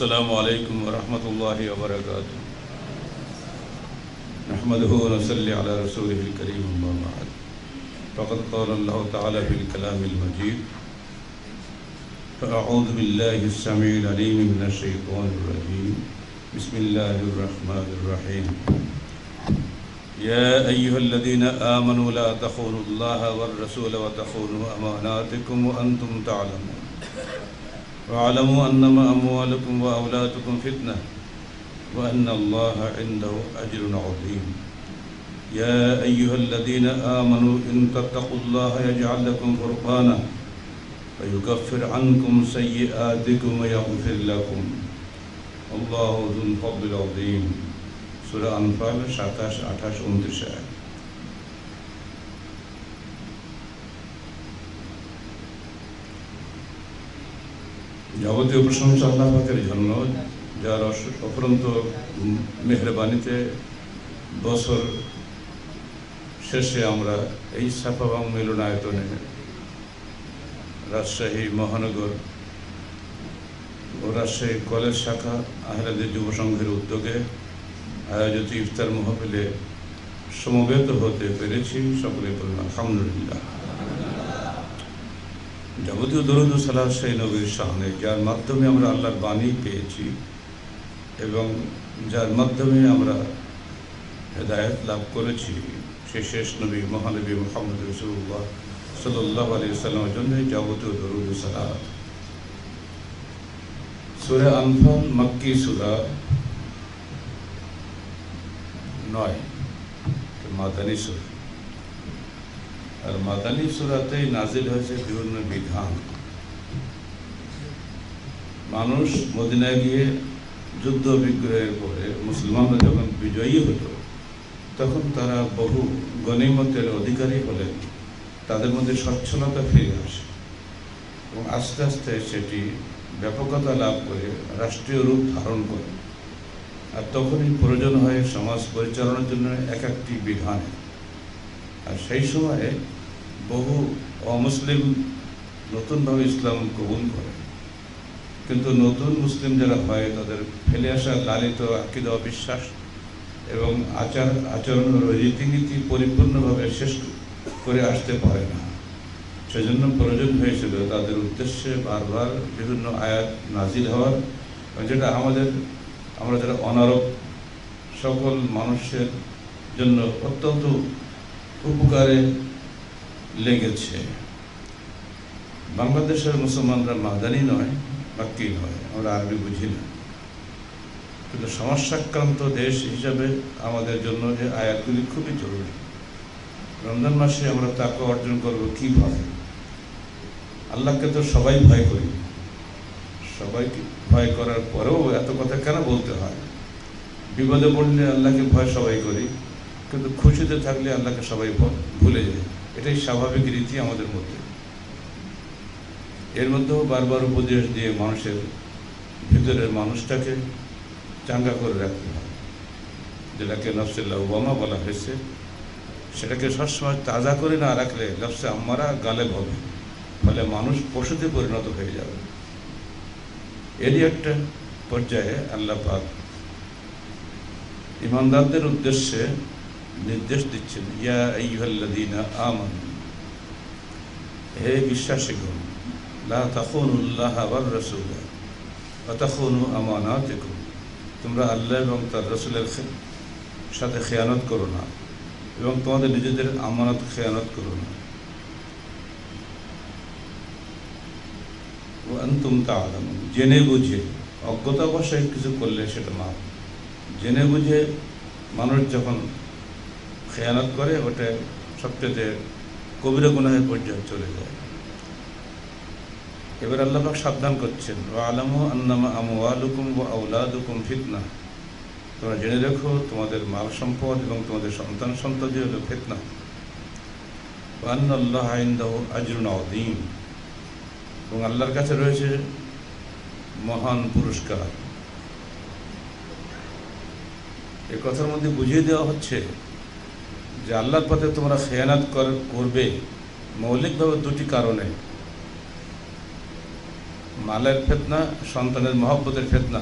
السلام عليكم ورحمة الله وبركاته. نحمده ونصلي على رسوله الكريم أما بعد. فقد قال الله تعالى في الكلام المجيد فأعوذ بالله السميع العليم من الشيطان الرجيم. بسم الله الرحمن الرحيم. يا أيها الذين آمنوا لا تخونوا الله والرسول وتخونوا أماناتكم وأنتم تعلمون. واعلموا أنما أموالكم وأولادكم فتنة وأن الله عنده أجر عظيم. يا أيها الذين آمنوا إن تتقوا الله يجعل لكم فرقانا ويكفر عنكم سيئاتكم ويغفر لكم. الله ذو الفضل العظيم. سورة أنفال 27 28 29 যাবতীয় প্রশংসা আল্লাহ পাকের জন্য, যার অফুরন্ত মেহরবানিতে বছর শেষে আমরা এই সাফাবাং মিলনায়তনে রাজশাহী, মহানগর ও রাজশাহী কলেজ শাখা আহলাদের যুব সংঘের উদ্যোগে আয়োজিত ইফতার মহফিলে সমবেত হতে পেরেছি। সকলে বলুন আলহামদুলিল্লাহ। যাবতীয় দরুদ সালাহ সেই নবীর সামনে, যার মাধ্যমে আমরা আল্লাহর বাণী পেয়েছি এবং যার মাধ্যমে আমরা হেদায়ত লাভ করেছি সেই শেষ নবী, মহানবী মোহাম্মদ রসুল্লাহ সাল্লাহ আলী সাল্লামের জন্য যাবতীয় দরুদ সালাহ সুরে আনফাল, মক্কি সুরা নয়, মাদানী সুরা। আর মাদানী সুরাতেই নাজিল হয়েছে বিভিন্ন বিধান। মানুষ মদিনায় গিয়ে যুদ্ধ বিগ্রহের পরে মুসলমানরা যখন বিজয়ী হতো তখন তারা বহু গণিমতের অধিকারী হলেন। তাদের মধ্যে সচ্ছলতা ফিরে আসে এবং আস্তে আস্তে সেটি ব্যাপকতা লাভ করে রাষ্ট্রীয় রূপ ধারণ করে। আর তখনই প্রয়োজন হয় সমাজ পরিচালনার জন্য এক একটি বিধান আর সেই সময়ে বহু অমুসলিম নতুনভাবে ইসলাম কবুল করে। কিন্তু নতুন মুসলিম যারা হয়, তাদের ফেলে আসা লালিত আকিদা বিশ্বাস এবং আচার, আচরণ রীতিনীতি পরিপূর্ণভাবে শেষ করে আসতে পারে না। সেজন্য প্রয়োজন হয়েছিল তাদের উদ্দেশ্যে বারবার বিভিন্ন আয়াত নাজিল হওয়ার। যেটা আমাদের, আমরা যারা অনারব সকল মানুষের জন্য অত্যন্ত উপকারে লেগেছে। বাংলাদেশের মুসলমানরা মাদানি নয়, বাক্কি নয়, আমরা আরবি বুঝি না। কিন্তু সমস্যাক্রান্ত দেশ হিসাবে আমাদের জন্য এই আয়াতগুলি খুবই জরুরি। রমজান মাসে আমরা তাকে অর্জন করব কীভাবে? আল্লাহকে তো সবাই ভয় করি। সবাইকে ভয় করার পরেও এত কথা কেন বলতে হয়? বিপদে পড়লে আল্লাহকে ভয় সবাই করি। কিন্তু খুশিতে থাকলে আল্লাহকে সবাই ভুলে যায়। এটাই স্বাভাবিক রীতি আমাদের মধ্যে। এর মধ্যেও বারবার উপদেশ দিয়ে মানুষের ভিতরের মানুষটাকে চাঙ্গা করে রাখতে হয়। যেটাকে নফসিল্লা ওবামা বলা হয়েছে। সেটাকে সবসময় তাজা করে না রাখলে নফসে আম্মারা গালে হবে। ফলে মানুষ পশুতে পরিণত হয়ে যাবে। এরই একটা পর্যায়ে আল্লাহ পাক ইমানদারদের উদ্দেশ্যে নির্দেশ দিচ্ছেন, ইয়া আইয়ুহাল্লাযীনা আমানু হে বিশ্বাসীগণ, লা তাখুনুল্লাহ ওয়ার রাসূল ওয়া তাখুনু আমানাতিকুম তোমরা আল্লাহ এবং তার রসুলের সাথে খেয়ানত করো না এবং তোমাদের নিজেদের আমানত খেয়ানত করো না। আনতুম তাআলামুন জেনে বুঝে, অজ্ঞতাবশে কিছু করলে সেটা না জেনে বুঝে মানুষ যখন খেয়ানত করে, ওটা সবচেয়ে কবির গুনাহের পর্যায়ে চলে যায়। এবার আল্লাহ পাক সাবধান করছেন ও আলামু আন্নামা আমওয়ালুকুম ওয়া আওলাদুকুম ফিতনা। তোমরা জেনে রেখো, তোমাদের মাল সম্পদ এবং তোমাদের সন্তান সন্ততি হলো ফিতনা। ওয়া আন্না আল্লাহ ইনদাহু আজরুন আযীম। এবং আল্লাহর কাছে রয়েছে মহান পুরস্কার। এ কথার মধ্যে বুঝিয়ে দেওয়া হচ্ছে যে আল্লাহর পথে তোমরা খেয়ানাত কর- করবে। মৌলিকভাবে দুটি কারণে। মালের ফেতনা, সন্তানের মহব্বতের ফেতনা।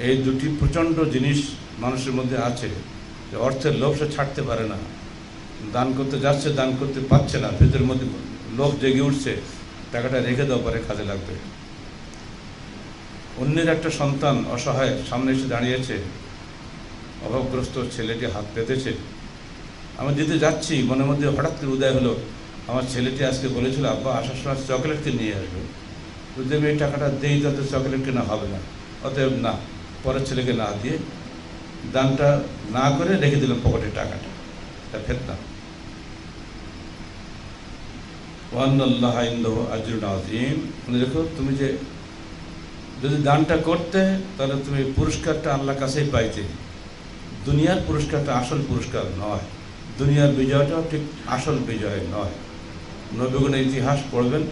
এই দুটি প্রচণ্ড জিনিস মানুষের মধ্যে আছে যে অর্থের লোভ সে ছাড়তে পারে না। দান করতে যাচ্ছে, দান করতে পারছে না। ভেতরের মধ্যে লোভ জেগে উঠছে। টাকাটা রেখে দেওয়া পরে কাজে লাগবে। অন্যের একটা সন্তান অসহায় সামনে এসে দাঁড়িয়েছে। অভাবগ্রস্ত ছেলেটি হাত পেতেছে। আমি দিতে যাচ্ছি, মনের মধ্যে হঠাৎ করে উদয় হলো। আমার ছেলেটি আজকে বলেছিল, আব্বা, আসার সময় চকলেট কিনে নিয়ে আসবে। যদি আমি এই টাকাটা দেই, তাতে চকলেট কেনা হবে না। অতএব না, পরের ছেলেকে না দিয়ে দানটা না করে রেখে দিলাম পকেটে টাকাটা। তা ফেতনা ওয়ান্নাল্লাহ ইন্দাহু আজরুন আজিম মনে রেখো, তুমি যে যদি দানটা করতে, তাহলে তুমি পুরস্কারটা আল্লাহর কাছেই পাইতে। দুনিয়ার পুরস্কারটা আসল পুরস্কার নয়। দুনিয়ার বিজয়টাও ঠিক আসল বিজয় নয়। নবীগুণের ইতিহাস পড়বেন,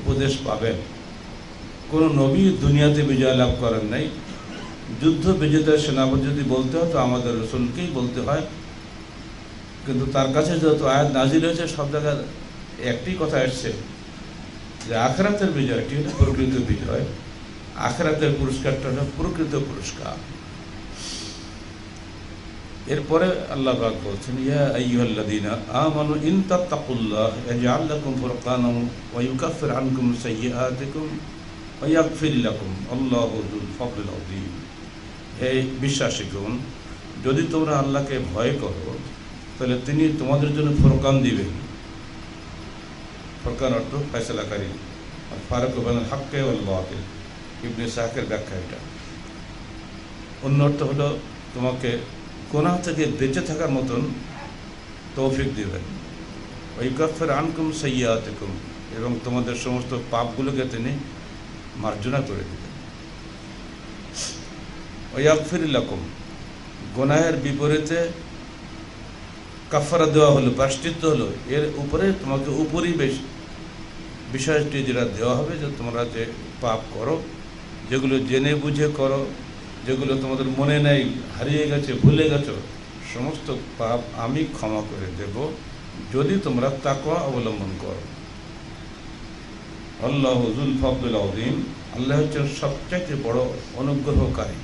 উপদেশ পাবেন। কোনো নবী দুনিয়াতে বিজয় লাভ করেন নাই। যুদ্ধ বিজেতার সেনাপতি যদি বলতে হয়, তো আমাদের রসুলকেই বলতে হয়। কিন্তু তার কাছে যত আয়াত নাজিল হয়েছে, সব জায়গায় একটি কথা এসছে যে আখরাতের বিজয়টি প্রকৃত বিজয়। আখরাতের পুরস্কারটা হলো প্রকৃত পুরস্কার। এরপরে আল্লাহ পাক বলছেন, ইয়া আইয়ুহাল্লাযীনা আমানু ইন তাত্তাকুল্লাহ ইয়াজআল লাকুম ফুরকানান ওয়া ইউকাফির আনকুম সাইয়্যাতিকুম ওয়া ইয়াগফির লাকুম আল্লাহু যুল আযীম। বিশ্বাসীগণ, যদি তোমরা আল্লাহকে ভয় করো, তাহলে তিনি তোমাদের জন্য ফুরকান দিবেন। ফুরকান অর্থ ফয়সালাকারী, আর ফারুক বান হাক্কে ইবনে সাহের ব্যাখ্যা এটা। অন্য অর্থ হলো, তোমাকে কোনা থেকে বেঁচে থাকার মতন তৌফিক দিবেন। ওই কফের আনকুম সৈয়াতিকুম এবং তোমাদের সমস্ত পাপগুলোকে তিনি মার্জনা করে দিবেন। ওই আকফিরিল্লাকুম গোনাহের বিপরীতে কাফারা দেওয়া হলো প্রাশ্চিত্য হলো। এর উপরে তোমাকে উপরিবেশ বিষয়টি যেটা দেওয়া হবে যে তোমরা যে পাপ করো, যেগুলো জেনে বুঝে করো যেগুলো তোমাদের মনে নেই, হারিয়ে গেছে, ভুলে গেছো, সমস্ত পাপ আমি ক্ষমা করে দেব যদি তোমরা তাকওয়া অবলম্বন করো। আল্লাহ হুজুল ফবদুল আউদ্দিন আল্লাহ হচ্ছেন সবচাইতে বড় অনুগ্রহকারী।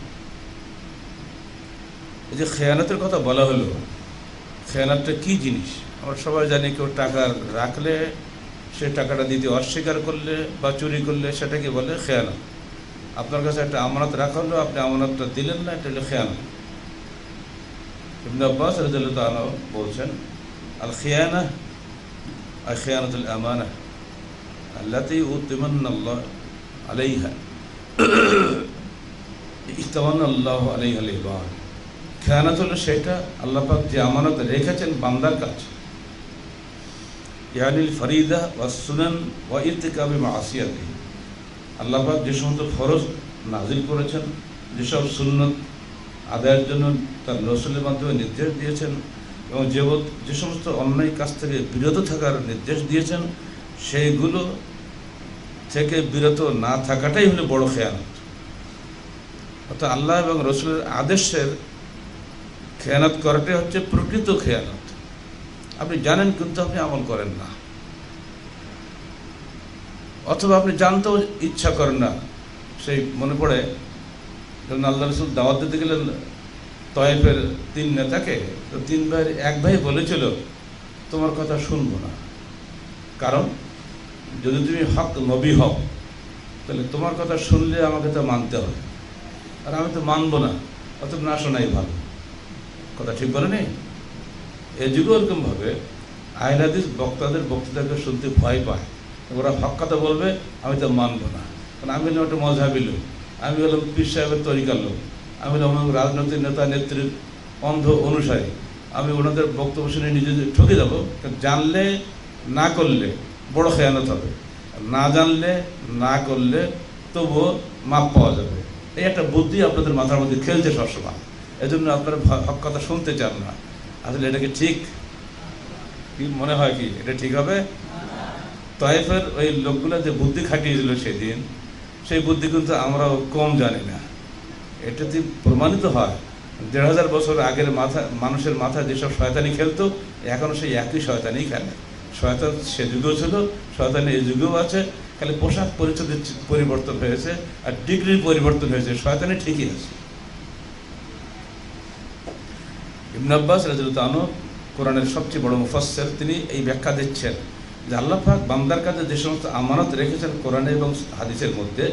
এই যে খেয়ানতের কথা বলা হলো, খেয়ানাতটা কি জিনিস? আমরা সবাই জানি কেউ টাকা রাখলে, সে টাকাটা দিতে অস্বীকার করলে বা চুরি করলে সেটাকে বলে খেয়ানত। আপনার কাছে একটা আমানত রাখা হলো, আপনি আমানতটা দিলেন না, এটা হলো খেয়ানত। ইবনে আব্বাস রাদিয়াল্লাহু তাআলা বলছেন, আল খিয়ানা আর খিয়ানাতুল আমানা আল্লাতি উত্তিমান্না আল্লাহ আলাইহা ইস্তামান্না আল্লাহ আলাইহা লিবাদ। খেয়ানত হলো সেটা আল্লাহ পাক যে আমানত রেখেছেন বান্দার কাছে। ইয়ানিল ফরিদা ওয়া সুনান ওয়া ইরতিকাবি মাসিয়াতি আল্লাহ পাক যে সমস্ত ফরজ নাজিল করেছেন, যেসব সুন্নত আদায়ের জন্য তার রসুলের মাধ্যমে নির্দেশ দিয়েছেন এবং যে যে সমস্ত অন্যায় কাজ থেকে বিরত থাকার নির্দেশ দিয়েছেন, সেইগুলো থেকে বিরত না থাকাটাই হলো বড় খেয়ানত। অর্থাৎ আল্লাহ এবং রসুলের আদেশের খেয়ানত করাটাই হচ্ছে প্রকৃত খেয়ানত। আপনি জানেন কিন্তু আপনি আমল করেন না। অথবা আপনি জানতেও ইচ্ছা করেন না, সেই মনে পড়ে যখন আল্লাহ রসুল দাওয়াত দিতে গেলেন তয়েফের তিন নেতাকে, তো তিন ভাইয়ের এক ভাই বলেছিল, তোমার কথা শুনব না। কারণ, যদি তুমি হক নবী হও, তাহলে তোমার কথা শুনলে আমাকে তো মানতে হবে। আর আমি তো মানবো না অত না শোনাই ভালো। কথা ঠিক বলে নেই এ যুগে ওরকমভাবে আইনাদিস বক্তাদের বক্তৃতাকে শুনতে ভয় পায়। ওরা হক কথা বলবে, আমি তো মানবো না। কারণ আমি হলাম একটা মজাবি লোক। আমি হলাম পীর সাহেবের তরিকার লোক। আমি হলাম রাজনৈতিক নেতা নেত্রীর অন্ধ অনুসারী। আমি ওনাদের বক্তব্য শুনে নিজে ঠকে যাব জানলে, না করলে বড় খেয়ানত হবে। না জানলে, না করলে তবুও মাপ পাওয়া যাবে। এই একটা বুদ্ধি আপনাদের মাথার মধ্যে খেলছে সবসময়। এজন্য আপনারা হক কথা শুনতে চান না। আসলে এটা কি ঠিক? কি মনে হয় কি? এটা ঠিক হবে? তয়েফের ওই লোকগুলো যে বুদ্ধি খাটিয়েছিল সেদিন, সেই বুদ্ধি কিন্তু আমরাও কম জানি না। এটাতে প্রমাণিত হয়, দেড় হাজার বছর আগের মাথা, মানুষের মাথায় যেসব শয়তানি খেলতো এখনও সেই একই শয়তানি খেলে। শয়তান সে যুগেও ছিল, শয়তানি এই যুগেও আছে, খালি পোশাক পরিচয়ের চি- পরিবর্তন হয়েছে আর ডিগ্রির পরিবর্তন হয়েছে, শয়তানি ঠিকই আছে। ইবন আব্বাস রাজুলতানো কোরআনের সবচেয়ে বড় মুফাসসির, তিনি এই ব্যাখ্যা দিচ্ছেন। যে আল্লাহ বান্দার কাছে যে সমস্ত আমানত রেখেছেন কোরআনে এবং হাদিসের মধ্যে,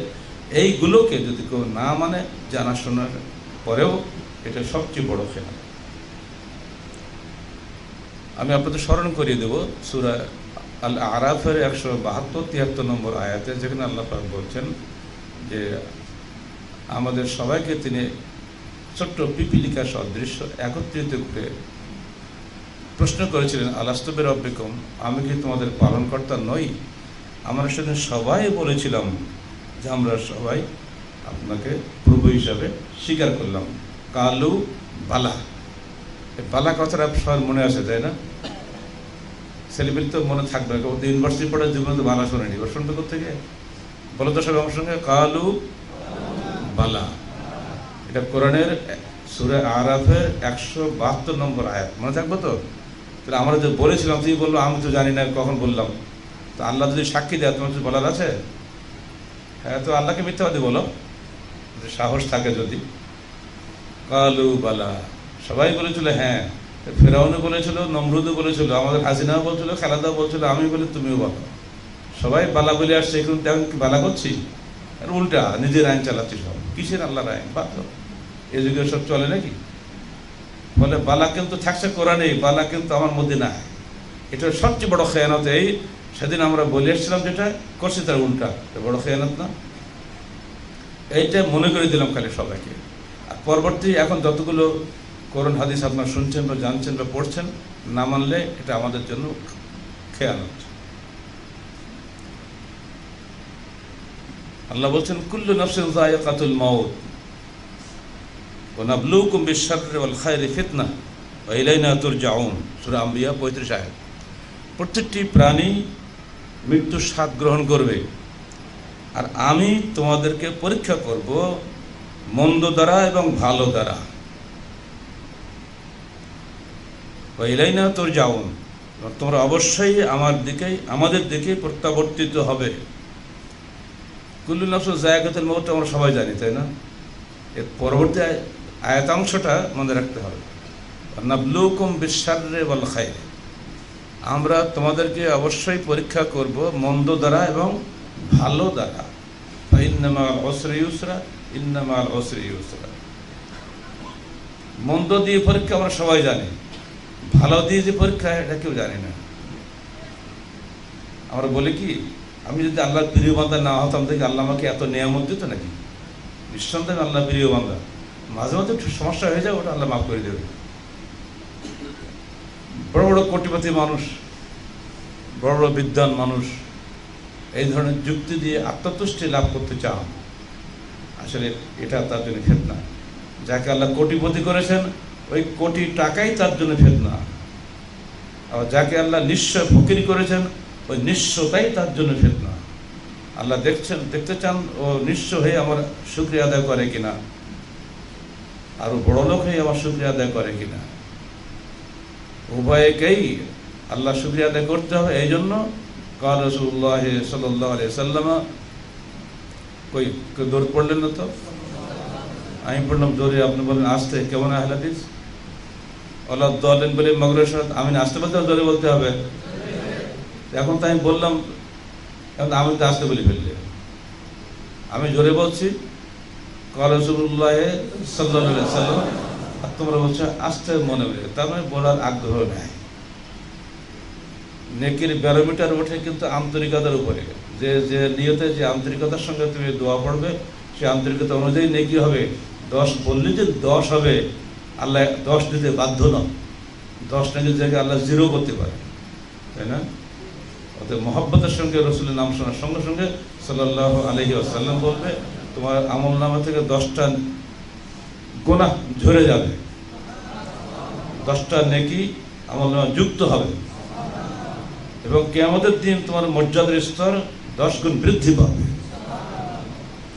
এইগুলোকে যদি কেউ না মানে জানা শোনার পরেও এটা সবচেয়ে বড় খেলা আমি আপনাদের স্মরণ করিয়ে দেব, সুরা আল আরাফের একশো বাহাত্তর, তিয়াত্তর নম্বর আয়াতে, যেখানে আল্লাহ পাক বলছেন যে, আমাদের সবাইকে তিনি ছোট্ট পিপিলিকা সদৃশ্য একত্রিত করে প্রশ্ন করেছিলেন, আলাস্তবের অব্যকম আমি কি তোমাদের পালনকর্তা নই? আমরা সেদিন সবাই বলেছিলাম যে আমরা সবাই আপনাকে প্রভু হিসাবে স্বীকার করলাম। কালু বালা। বালা কথাটা সবার মনে আসে, তাই না? ছেলেমেয়ে তো মনে থাকবে ইউনিভার্সিটি পড়ার জীবনে তো বালা শোনেনি। এবার শুনবে থেকে বলো তো সব আমার সঙ্গে, কালু বালা। এটা কোরআনের সুরে আরাফের একশো বাহাত্তর নম্বর আয়াত। মনে থাকব তো? তাহলে আমরা যে বলেছিলাম, তুই বলল, আমি তো জানি না কখন বললাম। তো আল্লাহ যদি সাক্ষী দেয়, তোমার কিছু বলার আছে? হ্যাঁ তো আল্লাহকে মিথ্যাবাদী বলো। সাহস থাকে যদি। কালু বালা। সবাই বলেছিল হ্যাঁ। ফেরাউনও বলেছিল, নমরুদও বলেছিল, আমাদের হাসিনাও বলছিল, খেলাদাও বলছিল, আমি বলি, তুমিও বলো। সবাই বালা বলে আসছে, এখন তেমন কি বালা করছি? আর উল্টা, নিজের আইন চালাচ্ছি সব। কিসের আল্লাহর আইন? বাদ। এই যুগে সব চলে নাকি? বলে, বালা কিন্তু থাকছে কোরআনে বালা কিন্তু আমার মধ্যে না এটা সবচেয়ে বড় খেয়ানত এই। সেদিন আমরা বলে এসেছিলাম যেটা করছি তার উল্টা বড় খেয়ানত না? এইটা মনে করে দিলাম খালি সবাইকে। আর পরবর্তী এখন যতগুলো করোন হাদিস আপনারা শুনছেন বা জানছেন বা পড়ছেন, না মানলে এটা আমাদের জন্য খেয়ানত। আল্লাহ বলছেন, কুল্লু নফসিন মাউত। বিশ-শাররি ওয়াল খায়রি ফিতনা ওয়া ইলাইনা তুরজাউন। সূরা আম্বিয়া 35 আয়াত। প্রত্যেকটি প্রাণী মৃত্যুর স্বাদ গ্রহণ করবে। আর আমি তোমাদেরকে পরীক্ষা করব মন্দ দ্বারা এবং ভালো দ্বারা। ওয়া তোর তুরজাউন। তোমরা অবশ্যই আমার দিকে আমাদের দিকে প্রত্যাবর্তিত হবে। কুল্লু নফস জায়গাতের মত আমরা সবাই জানি, তাই না? এর পরবর্তী আয়াতাংশটা মনে রাখতে হবে। নাবলুকুম বিশারে বল খাইরে। আমরা তোমাদেরকে অবশ্যই পরীক্ষা করব মন্দ দ্বারা এবং ভালো দ্বারা। ইন্নামাল অসরে ইউসরা, ইন্নামাল অসরে ইউসরা। মন্দ দিয়ে পরীক্ষা আমরা সবাই জানি, ভালো দিয়ে যে পরীক্ষা এটা কেউ জানি না। আমরা বলি কি, আমি যদি আল্লাহর প্রিয় বান্ধা না হতাম দেখি আল্লাহ আমাকে এত নিয়ামত দিত নাকি? নিঃসন্দেহে আল্লাহ প্রিয় বান্ধা মাঝে মাঝে একটু সমস্যা হয়ে যায়, ওটা আল্লাহ মাফ করে দেবে। বড় বড় কোটিপতি মানুষ, বড় বড় বিদ্বান মানুষ, এই ধরনের যুক্তি দিয়ে আত্মতুষ্টি লাভ করতে চান, আসলে এটা তার জন্য ফেতনা। যাকে আল্লাহ কোটিপতি করেছেন, ওই কোটি টাকাই তার জন্য ফেতনা। আর যাকে আল্লাহ নিশ্চয় ফকির করেছেন, ওই নিঃস্বতাই তার জন্য ফেতনা। আল্লাহ দেখছেন, দেখতে চান ও নিঃস্ব হয়ে আমার শুক্রিয়া আদায় করে কিনা। আরও বড় লোক হয়ে আমার শুক্রিয়া আদায় করে কিনা? উভয়কেই আল্লাহ শুক্রিয়া আদায় করতে হবে। এই জন্য কাল রসুল্লাহ সাল্লাহ আলিয়া সাল্লামা, কই দৌড় পড়লেন না তো? আমি পড়লাম দৌড়ে, আপনি বললেন, আসতে, কেমন আহলাদিস আল্লাহ দলেন বলে মগরের সাথে আমি আসতে বলতে জোরে বলতে হবে? এখন তো আমি বললাম, এখন আমি তো আসতে বলে ফেললে। আমি জোরে বলছি কলসুল্লাহ সাল্লাহ সাল্লাম তোমরা বলছো, আসতে মনে হবে তার মানে বলার আগ্রহ নেই। নেকির ব্যারোমিটার ওঠে কিন্তু আন্তরিকতার উপরে। যে যে নিয়তে, যে আন্তরিকতার সঙ্গে তুমি দোয়া পড়বে, সে আন্তরিকতা অনুযায়ী নেকি হবে। দশ বললে যে দশ হবে, আল্লাহ দশ দিতে বাধ্য নয় দশ নাকি জায়গায় আল্লাহ জিরো করতে পারে। তাই না? অতএব মহব্বতের সঙ্গে রসুলের নাম শোনার সঙ্গে সঙ্গে সাল্লাহ আলহি আসাল্লাম বলবে তোমার আমল নামা থেকে দশটা গোনা ঝরে যাবে। দশটা নেকি আমল নামা যুক্ত হবে। এবং কেয়ামতের দিন তোমার মর্যাদার স্তর দশ গুণ বৃদ্ধি পাবে।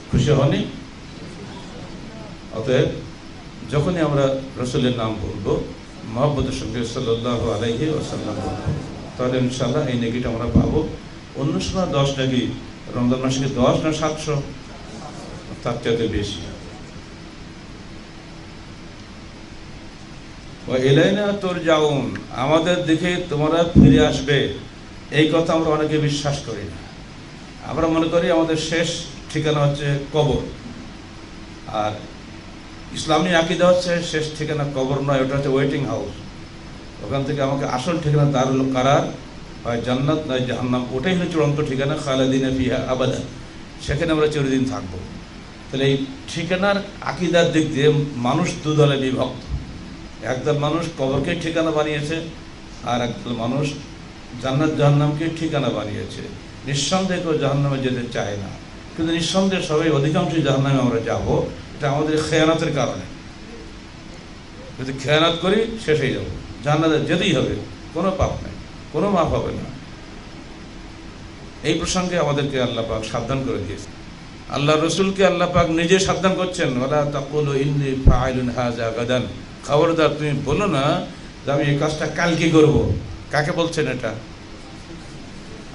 খুশি হনি অতএব যখনই আমরা রসুলের নাম বলব, মহব্বতের সঙ্গে সাল্লাহ আলাইহি ওসাল্লাম তাহলে ইনশাল্লাহ এই নেগিটা আমরা পাবো। অন্য সময় দশ নাকি, রমজান মাসে দশ না সাতশো? তার চাইতে বেশি। ও এলাইনা তোর যাউন আমাদের দিকে তোমরা ফিরে আসবে। এই কথা আমরা অনেকে বিশ্বাস করি না। আমরা মনে করি আমাদের শেষ ঠিকানা হচ্ছে কবর। আর ইসলামী আকিদা হচ্ছে শেষ ঠিকানা কবর নয়, ওটা হচ্ছে ওয়েটিং হাউস ওখান থেকে আমাকে আসল ঠিকানা দারুল কারার, হয় জান্নাত, নয় জাহান্নাম। ওটাই হচ্ছে চূড়ান্ত ঠিকানা খালেদিনে ফিহা আবাদা সেখানে আমরা চিরদিন থাকব। তাহলে এই ঠিকানার আকিদার দিক দিয়ে মানুষ দু দলে বিভক্ত। একদল মানুষ কবরকে ঠিকানা বানিয়েছে, আর একদল মানুষ জান্নাত জাহান্নামকে ঠিকানা বানিয়েছে। নিঃসন্দেহে কেউ জাহান্নামে যেতে চায় না। কিন্তু নিঃসন্দেহে সবাই অধিকাংশই জাহান্নামে আমরা যাব, এটা আমাদের খেয়ানাতের কারণে। যদি খেয়ানাত করি শেষ হয়ে যাব। জাহান্নাতে যেতেই হবে, কোনো পাপ নেই, কোনো মাপ হবে না। এই প্রসঙ্গে আমাদেরকে আল্লাহ পাক সাবধান করে দিয়েছে আল্লাহ রসুলকে আল্লাহ পাক নিজে সাবধান করছেন। ওলা তাকুল ইন্দি ফাইলুন হাজা গাদান। খবরদার, তুমি বলো না যে আমি এই কাজটা কালকে করব? কাকে বলছেন এটা?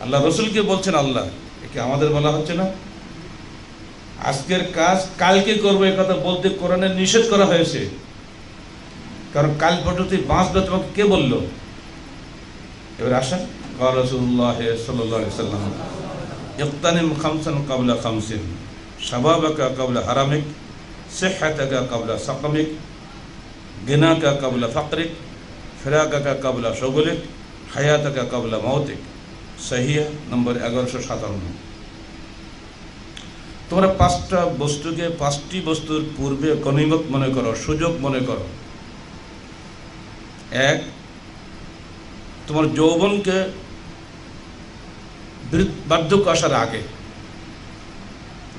আল্লাহ রসুলকে বলছেন আল্লাহ। একে আমাদের বলা হচ্ছে না? আজকের কাজ কালকে করব এই কথা বলতে কোরআনে নিষেধ করা হয়েছে। কারণ কাল পর্যন্ত বাঁচবে তোমাকে কে বলল? এবার আসেন। রসুল্লাহ সাল্লাহ সাল্লাম ইকতানিম খামসান কাবলা খামসিন। শাবাবাকা কাবলা হারামিক সেহাতাকা কাবলা সাকামিক গিনাকা কাবলা ফাকরিক ফেরাকাকা কাবলা সগলিক হায়াতাকা কাবলা মৌতিক সহিয়া নম্বর এগারোশো সাতান্ন۔ তোমরা পাঁচটা বস্তুকে পাঁচটি বস্তুর পূর্বে গণিমত মনে করো, সুযোগ মনে করো। এক, তোমার যৌবনকে বার্ধক্য আসার আগে।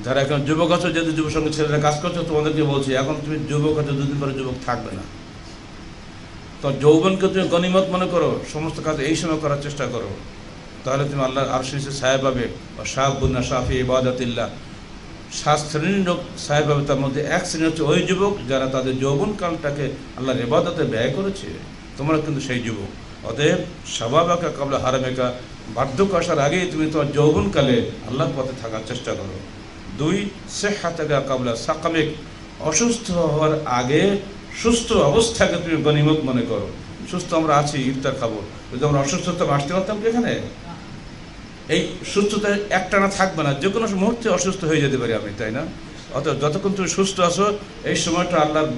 যারা এখন যুবক আছো যদি যুব সঙ্গে ছেলেরা কাজ করছ, তোমাদেরকে বলছি, এখন তুমি যুবক আছো, দুদিন পরে যুবক থাকবে না। তো যৌবনকে তুমি গণিমত মনে করো, সমস্ত কাজ এই সময় করার চেষ্টা করো। তাহলে তুমি আল্লাহ আর শিশু সাহেব পাবে। বা শাহ বুন্না শাফি ইবাদতিল্লাহ। সাত শ্রেণির লোক সাহেব হবে তার মধ্যে এক শ্রেণি হচ্ছে ওই যুবক যারা তাদের যৌবন যৌবনকালটাকে আল্লাহর ইবাদতে ব্যয় করেছে। তোমরা কিন্তু সেই যুবক। অতএব স্বভাবাকা কাবলা হারামেকা, বার্ধক্য আসার আগেই তুমি তোমার যৌবনকালে আল্লাহর পথে থাকার চেষ্টা করো। দুই সেহাতাকা কাবলা সাকামেক। অসুস্থ হওয়ার আগে সুস্থ অবস্থাকে তুমি গণিমত মনে করো। সুস্থ আমরা আছি, ইফতার খাব। যদি আমরা অসুস্থতা আসতে পারতাম এখানে? এই সুস্থতা একটানা থাকবে না যে কোনো মুহূর্তে অসুস্থ হয়ে যেতে পারি আমি, তাই না? অতএব যতক্ষণ তুমি সুস্থ আছো, এই সময়টা আল্লাহর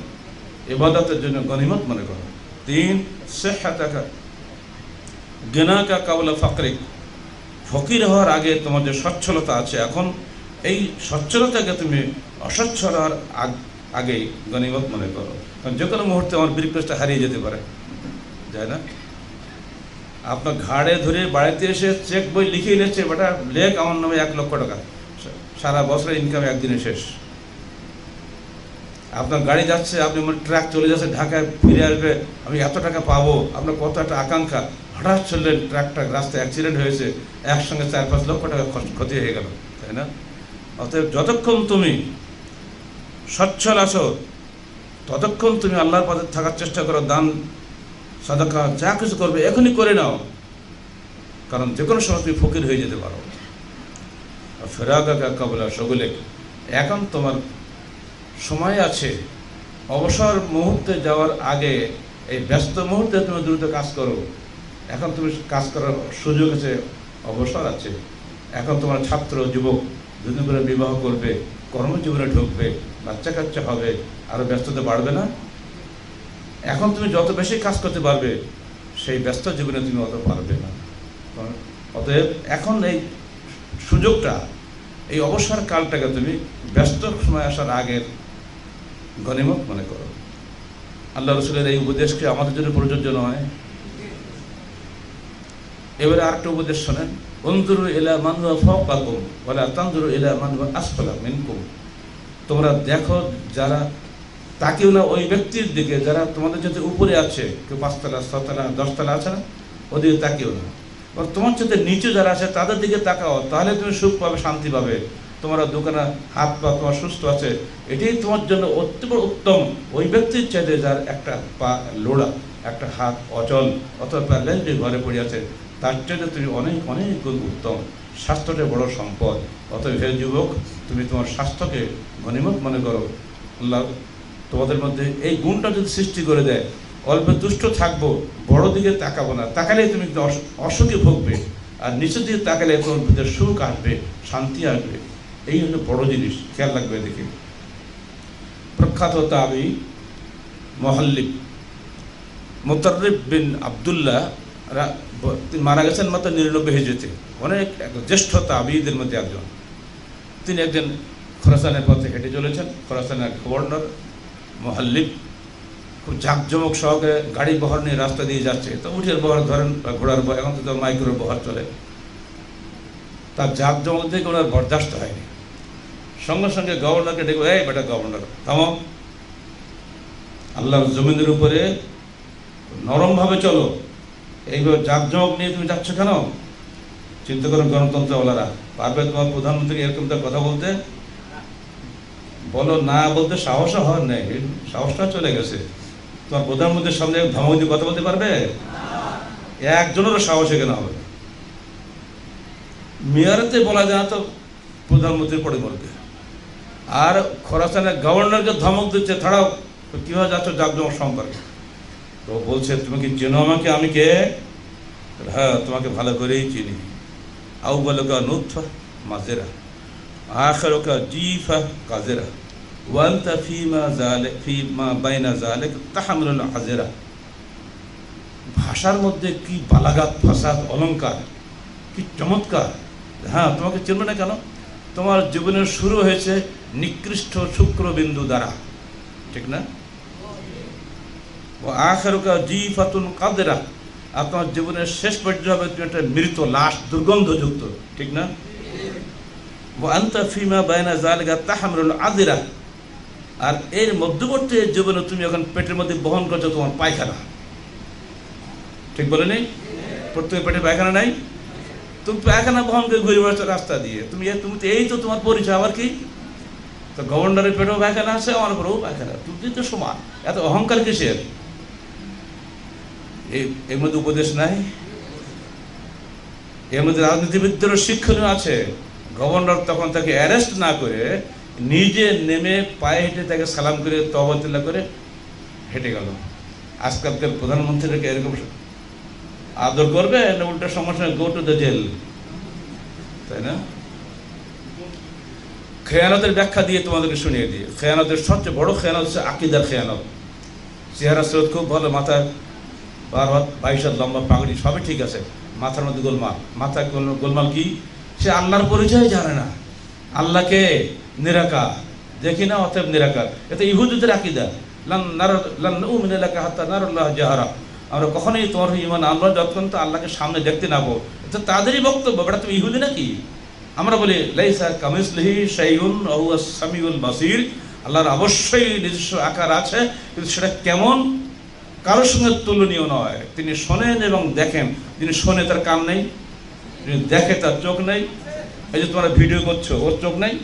ইবাদতের জন্য গণিমত মনে করো। তিন সেহাতাকা গেনাকা কাবলা ফাকরিক। ফকির হওয়ার আগে তোমার যে সচ্ছলতা আছে, এখন এই সচ্ছলতাকে তুমি অসচ্ছল হওয়ার আগ- আগেই গণিমত মনে করো। কারণ যে কোনো মুহূর্তে আমার ব্রিকপেসটা হারিয়ে যেতে পারে। যায় না? আপনার ঘাড়ে ধরে বাড়িতে এসে চেক বই লিখিয়ে নিচ্ছে বেটা, লেখ আমার নামে এক লক্ষ টাকা। সারা বছরের ইনকাম একদিনে শেষ। আপনার গাড়ি যাচ্ছে, আপনি মনে ট্রাক চলে যাচ্ছে, ঢাকায় ফিরে আসবে, আমি এত টাকা পাবো, আপনার কত একটা আকাঙ্ক্ষা। হঠাৎ চললেন, ট্রাকটা রাস্তায় অ্যাক্সিডেন্ট হয়েছে, একসঙ্গে চার পাঁচ লক্ষ টাকা ক্ষতি হয়ে গেল। তাই না? অতএব যতক্ষণ তুমি সচ্ছল আছো, ততক্ষণ তুমি আল্লাহর পথে থাকার চেষ্টা করো, দান, সাদাকা, যা কিছু করবে, এখনই করে নাও। কারণ যে কোনো সময় তুমি ফকির হয়ে যেতে পারো। ফেরাকা কাবলা সগুলে, এখন তোমার সময় আছে। অবসর মুহূর্তে যাওয়ার আগে, এই ব্যস্ত মুহূর্তে তুমি দ্রুত কাজ করো। এখন তুমি কাজ করার সুযোগ আছে, অবসর আছে। এখন তোমার ছাত্র, যুবক দুদিন করে বিবাহ করবে, কর্মজীবনে ঢুকবে, বাচ্চা কাচ্চা হবে আরও ব্যস্ততা বাড়বে না? এখন তুমি যত বেশি কাজ করতে পারবে, সেই ব্যস্ত জীবনে তুমি অত পারবে না। অতএব এখন এই সুযোগটা, এই অবসর কালটাকে তুমি ব্যস্ত সময় আসার আগের গণিমত মনে করো। আল্লাহ রসুলের এই উপদেশকে আমাদের জন্য প্রযোজ্য নয়? এবারে আরেকটা উপদেশ শোনেন। অন্দুরু এলা মানুয়া বলে তান্দুরু এলা মানুয়া আসফালা মিনকুম। তোমরা দেখো যারা, তাকেও না ওই ব্যক্তির দিকে, যারা তোমাদের যাতে উপরে আছে, কেউ পাঁচতলা, ছতলা, দশতলা আছে না, ওদিকে তাকেও না। বা তোমার সাথে নিচে যারা আছে, তাদের দিকে তাকাও, তাহলে তুমি সুখ পাবে, শান্তি পাবে। তোমার দোকানে হাত পা তোমার সুস্থ আছে, এটাই তোমার জন্য অত্যন্ত উত্তম। ওই ব্যক্তির চাইতে যার একটা পা লোড়া, একটা হাত অচল, অথবা প্যারালাইজড ঘরে পড়ে আছে তার চাইতে তুমি অনেক অনেক গুণ উত্তম। স্বাস্থ্যটা বড় সম্পদ। অতএব হে যুবক, তুমি তোমার স্বাস্থ্যকে গণিমত মনে করো। আল্লাহ তোমাদের মধ্যে এই গুণটা যদি সৃষ্টি করে দেয়, অল্প দুষ্ট থাকব, বড় দিকে তাকাবো না। তাকালে তুমি অসুখে ভুগবে। আর নিচের দিকে তাকালে তোমার ভিতরে সুখ আসবে, শান্তি আসবে। এই হলো বড় জিনিস। খেয়াল রাখবে দেখে প্রখ্যাত তাবি মহল্লিক মোতারিব বিন আবদুল্লাহ মারা গেছেন মাত্র নিরানব্বই হেজেতে অনেক এক জ্যেষ্ঠ তাবিদের মধ্যে একজন। তিনি একজন খোরাসানের পথে হেঁটে চলেছেন। খোরাসানের গভর্নর মহল্লিক খুব জাঁকজমক সহকারে গাড়ি বহর নিয়ে রাস্তা দিয়ে যাচ্ছে। তো উঠের বহর ধরেন বা ঘোড়ার বহর, এখন তো মাইক্রোর বহর চলে। তার জাঁকজমক থেকে ওনার বরদাস্ত হয়নি। সঙ্গে সঙ্গে গভর্নরকে ডেকে, এই বেটা গভর্নর, থামো। আল্লাহর জমিনের উপরে নরমভাবে চলো। এইভাবে জাঁকজমক নিয়ে তুমি যাচ্ছ কেন? চিন্তা করো গণতন্ত্রওয়ালারা। পারবে তোমার প্রধানমন্ত্রী এরকম তার কথা বলতে? বলো না বলতে সাহসও হওয়ার নেই। সাহসটা চলে গেছে। তোমার প্রধানমন্ত্রীর সামনে ধমক দিয়ে কথা বলতে পারবে? একজনেরও সাহস এখানে হবে। মেয়রতে বলা যায় না তো প্রধানমন্ত্রীর পরে মরবে। আর খরাসানের গভর্নরকে ধমক দিচ্ছে, ছাড়াও, তো কীভাবে যাচ্ছ জাকজমক সম্পর্কে? তো বলছে, তুমি কি চেনো আমাকে? আমি কে? হ্যাঁ তোমাকে ভালো করেই চিনি। আউ বলকা নুৎফা মাজেরা, আখরকা জিফা কাজেরা, ওয়ান্তা ফিমা জালে, ফিমা বাইনা জালে তাহামরুল হাজেরা। ভাষার মধ্যে কি বালাগাত ফাসাদ অলঙ্কার কি চমৎকার। হ্যাঁ তোমাকে চিনবে না কেন? তোমার জীবনের শুরু হয়েছে নিকৃষ্ট শুক্রবিন্দু দ্বারা। ঠিক না? ও জি ফাতুন কাদেরা। তোমার জীবনের শেষ পর্যায়ে হবে, তুমি একটা মৃত, লাশ, দুর্গন্ধযুক্ত, ঠিক না? ও ফিমা বায়না জালগা তাহামরুল আদিরা। আর এর মধ্যবর্তী জীবনে তুমি এখন পেটের মধ্যে বহন করছ তোমার পায়খানা। ঠিক বলে নেই প্রত্যেকের পেটে পায়খানা নাই? তুমি পায়খানা বহন করে ঘুরে বেড়াচ্ছ রাস্তা দিয়ে। তুমি তুমি তো এই তো তোমার পরিচয়, আবার কি? তো গভর্নরের পেটেও পায়খানা আছে, আমার উপরেও পায়খানা। তুমি তো সমান। এত অহংকার কিসের? এর মধ্যে উপদেশ নাই? এর মধ্যে রাজনীতিবিদদেরও শিক্ষণীয় আছে। গভর্নর তখন তাকে অ্যারেস্ট না করে নিজে নেমে পায়ে হেঁটে তাকে সালাম করে তহবতুল্লাহ করে হেঁটে গেল। আজকালকার প্রধানমন্ত্রীকে এরকম আদর করবে না উল্টা সমস্যা গো টু দ্য জেল তাই না? খেয়ানতের ব্যাখ্যা দিয়ে তোমাদেরকে শুনিয়ে দিই। খেয়ানতের সবচেয়ে বড় খেয়ানত হচ্ছে আকিদার খেয়ানত। চেহারা স্রোত খুব ভালো মাথায় বারো হাত বাইশ হাত লম্বা পাগড়ি, সবই ঠিক আছে। মাথার মধ্যে গোলমাল। মাথা গোলমাল কি? সে আল্লাহর পরিচয় জানে না। আল্লাহকে নিরাকার। দেখি না অতএব নিরাকার। এটা ইহুদিদের আকিদা। জাহারা। আমরা কখনোই তোমার ইমান আমরা যতক্ষণ তো আল্লাহকে সামনে দেখতে না পাবো। এটা তাদেরই বক্তব্য, বেটা তুমি ইহুদি নাকি? আমরা বলি, লাইসা কামিসলিহি শাইউন সামিউল বাসির। আল্লাহর অবশ্যই নিজস্ব আকার আছে, কিন্তু সেটা কেমন? কারোর সঙ্গে তুলনীয় নয়। তিনি শোনেন এবং দেখেন। তিনি শোনে তার কান নেই দেখে তার চোখ নেই। এই যে তোমরা ভিডিও করছ, ওর চোখ নেই,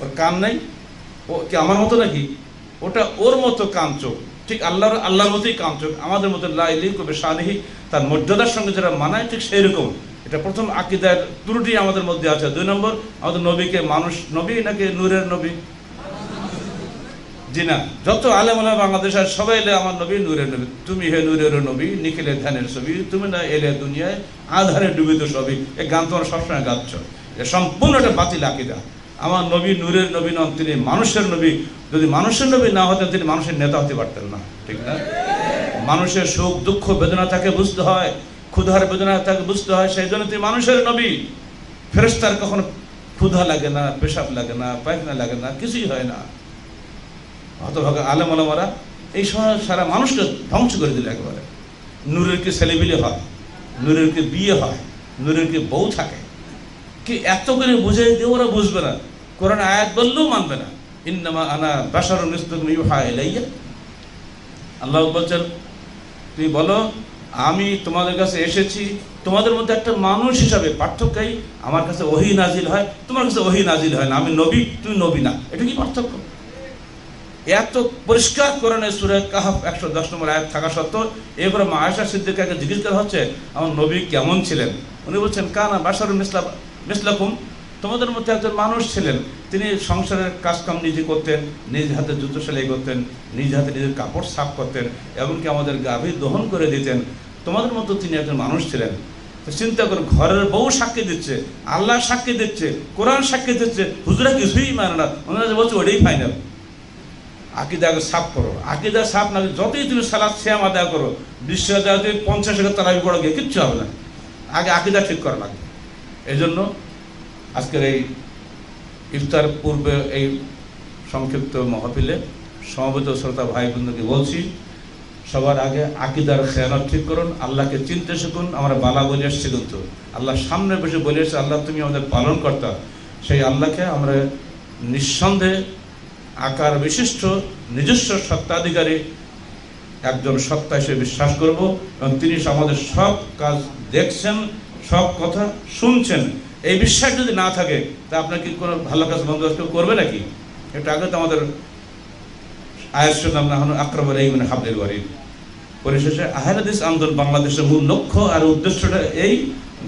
ওর কান নেই। ও কি আমার মতো নাকি? ওটা ওর মতো কান চোখ। ঠিক আল্লাহর আল্লাহর মতোই কান চোখ। আমাদের মতো লাইলি কবে শানিহি, তার মর্যাদার সঙ্গে যারা মানায় ঠিক সেই রকম এটা প্রথম আকিদার ত্রুটি আমাদের মধ্যে আছে। দুই নম্বর, আমাদের নবীকে মানুষ, নবী নাকি নূরের নবী? জি না। যত আলেম আলাম বাংলাদেশ আর সবাই এলে আমার নবী, নূরের নবী। তুমি হে নূরের নবী নিখিলে ধ্যানের ছবি। তুমি না এলে দুনিয়ায় আধারে ডুবিত ছবি। এ গান তোমার সবসময় গাচ্ছ। এ সম্পূর্ণ একটা বাতিল আকিদা। আমার নবী নূরের নবী নন, তিনি মানুষের নবী। যদি মানুষের নবী না হতেন, তিনি মানুষের নেতা হতে পারতেন না। ঠিক না? মানুষের সুখ, দুঃখ, বেদনা তাকে বুঝতে হয়। ক্ষুধার বেদনা তাকে বুঝতে হয়। সেই জন্য তিনি মানুষের নবী। ফেরেস্তার কখনো ক্ষুধা লাগে না, পেশাব লাগে না, পায়খানা লাগে না, কিছুই হয় না। হতভাগা আলেম আলমারা এই সময় সারা মানুষকে ধ্বংস করে দিল একবারে। নূরের কি ছেলেবিলে হয় নূরের কি বিয়ে হয় নূরের কি বউ থাকে। কি এত করে বুঝাই দিয়ে ওরা বুঝবে না। কোরআন আয়াত বললেও মানবে না। ইন্নামা আনা বাসার আল্লাহ বলছেন, তুমি বলো, আমি তোমাদের কাছে এসেছি, তোমাদের মধ্যে একটা মানুষ হিসাবে পার্থক্যই আমার কাছে ওহি নাজিল হয়, তোমার কাছে ওহি নাজিল হয় না। আমি নবী, তুমি নবী না। এটা কি পার্থক্য? এত পরিষ্কার কোরআনে সুরে কাহাফ একশো দশ নম্বর আয়াত থাকা সত্ত্বেও এরপরে মা আয়সা সিদ্দিকাকে জিজ্ঞেস করা হচ্ছে, আমার নবী কেমন ছিলেন? উনি বলছেন, কানা বাসার মিসলা, মিসলাকুম, তোমাদের মধ্যে একজন মানুষ ছিলেন। তিনি সংসারের কাজকাম নিজে করতেন, নিজ হাতে জুতো সেলাই করতেন, নিজ হাতে নিজের কাপড় সাফ করতেন, এমনকি আমাদের গাভী দহন করে দিতেন। তোমাদের মতো তিনি একজন মানুষ ছিলেন। তো চিন্তা করো ঘরের বউ সাক্ষী দিচ্ছে, আল্লাহ সাক্ষী দিচ্ছে, কোরআন সাক্ষী দিচ্ছে, হুজুরা কিছুই মানে না। ওনারা বলছে ওটাই ফাইনাল আকিদাকে সাফ করো। আকিদা সাফ না যতই তুমি সালাদ শ্যাম আদায় করো বিশ্ব আদায় তুমি পঞ্চাশ হাজার তারা বড় গিয়ে কিচ্ছু হবে না। আগে আকিদা ঠিক করা লাগবে এই জন্য আজকের এই ইফতার পূর্বে এই সংক্ষিপ্ত মহাপিলে সমবেত শ্রোতা ভাই বন্ধুকে বলছি, সবার আগে আকিদার খেয়ানত ঠিক করুন, আল্লাহকে চিনতে শিখুন, আমরা বালা বলে এসছি কিন্তু। আল্লাহ সামনে বসে বলে এসছে আল্লাহ তুমি আমাদের পালন কর্তা। সেই আল্লাহকে আমরা নিঃসন্দেহে আকার বিশিষ্ট, নিজস্ব সত্তাধিকারী একজন সত্তা হিসেবে বিশ্বাস করব এবং তিনি আমাদের সব কাজ দেখছেন, সব কথা শুনছেন। এই বিশ্বাস যদি না থাকে, তা আপনার কি কোনো ভালো কাজ বন্ধ কেউ করবে নাকি? এটা আগে তো আমাদের আয়াস নাম না আক্রমণ এই মানে হাবলের বাড়ির পরিশেষে, আহলাদিস আন্দোলন বাংলাদেশের মূল লক্ষ্য আর উদ্দেশ্যটা এই,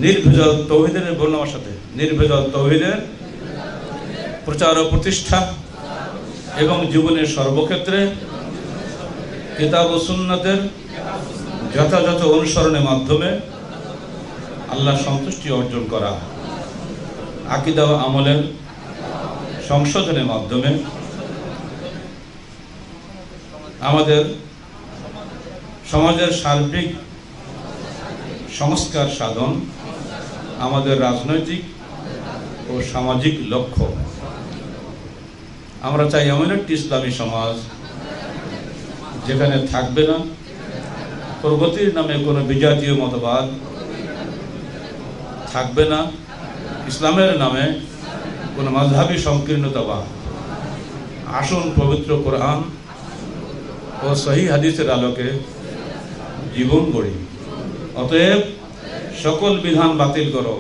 নির্ভেজাল তৌহিদের বলুন আমার সাথে, নির্ভেজাল তৌহিদের প্রচার ও প্রতিষ্ঠা। এবং জীবনের সর্বক্ষেত্রে কিতাব ও সুন্নতের যথাযথ অনুসরণের মাধ্যমে আল্লাহ সন্তুষ্টি অর্জন করা, আকিদা ও আমলের সংশোধনের মাধ্যমে আমাদের সমাজের সার্বিক সংস্কার সাধন আমাদের রাজনৈতিক ও সামাজিক লক্ষ্য। আমরা চাই এমন একটি ইসলামী সমাজ, যেখানে থাকবে না, প্রগতির নামে কোনো বিজাতীয় মতবাদ, থাকবে না, ইসলামের নামে কোনো মাঝহাবি সংকীর্ণতাবাদ। আসন পবিত্র কোরআন ও সহি হাদিসের আলোকে জীবন গড়ি। অতএব সকল বিধান বাতিল করো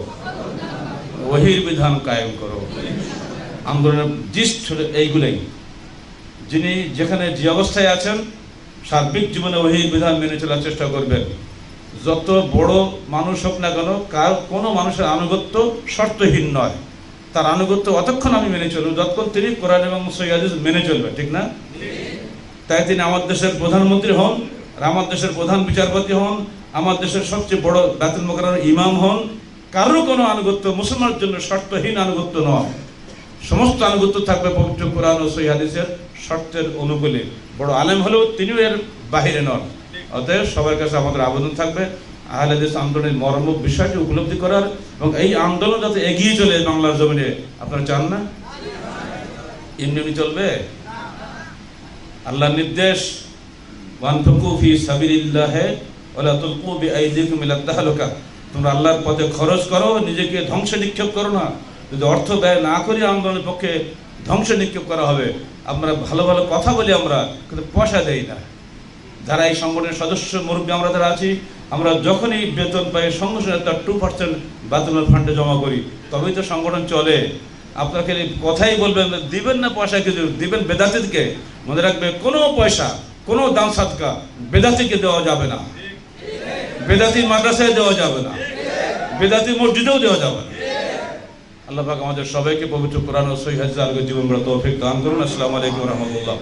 ওহির বিধান কায়েম করো। আন্দোলনের জিস্ট এইগুলোই। যিনি যেখানে যে অবস্থায় আছেন, সার্বিক জীবনে ওই বিধান মেনে চলার চেষ্টা করবেন। যত বড় মানুষ হোক না কেন, কার কোনো মানুষের আনুগত্য শর্তহীন নয়। তার আনুগত্য অতক্ষণ আমি মেনে চলব, যতক্ষণ তিনি কোরআন এবং সৈয়াদিস মেনে চলবে, ঠিক না? তাই তিনি আমার দেশের প্রধানমন্ত্রী হন, আর আমার দেশের প্রধান বিচারপতি হন, আমার দেশের সবচেয়ে বড় বেতন মোকার ইমাম হন। কারও কোনো আনুগত্য মুসলমানের জন্য শর্তহীন আনুগত্য নয়। সমস্ত আনুগত্য থাকবে পবিত্র কোরআন ও সৈহাদিসের শর্তের অনুকূলে। বড় আলেম হলেও তিনিও এর বাহিরে নন। অতএব সবার কাছে আমাদের আবেদন থাকবে আহলেদিস আন্দোলনের মর্ম বিষয়টি উপলব্ধি করার এবং এই আন্দোলন যাতে এগিয়ে চলে বাংলার জমিনে, আপনারা চান না? এমনি চলবে? আল্লাহর নির্দেশ তোমরা আল্লাহর পথে খরচ করো, নিজেকে ধ্বংস নিক্ষেপ করো না। যদি অর্থ ব্যয় না করি আন্দোলনের পক্ষে ধ্বংস নিক্ষেপ করা হবে, আমরা ভালো ভালো কথা বলি আমরা, কিন্তু পয়সা দেই না। যারা এই সংগঠনের সদস্য, মুরব্বী আমরা যারা আছি, আমরা যখনই বেতন পাই সঙ্গে তার টু পার্সেন্ট বাতিলের ফান্ডে জমা করি, তবেই তো সংগঠন চলে। আপনাকে কথাই বলবেন দিবেন না পয়সা কিছু, দিবেন বেদাতিকে মনে রাখবে, কোনো পয়সা, কোনো দাম সাদকা বেদাতিকে দেওয়া যাবে না। বেদাতি মাদ্রাসায় দেওয়া যাবে না। বেদাতি মসজিদেও দেওয়া যাবে না। আল্লাহ আমাদের সবাইকে পবিত্র কোরআন ও সহিহ জীবন গড়া তৌফিক দান করুন। আসসালামু আলাইকুম রহমতুল্লাহ।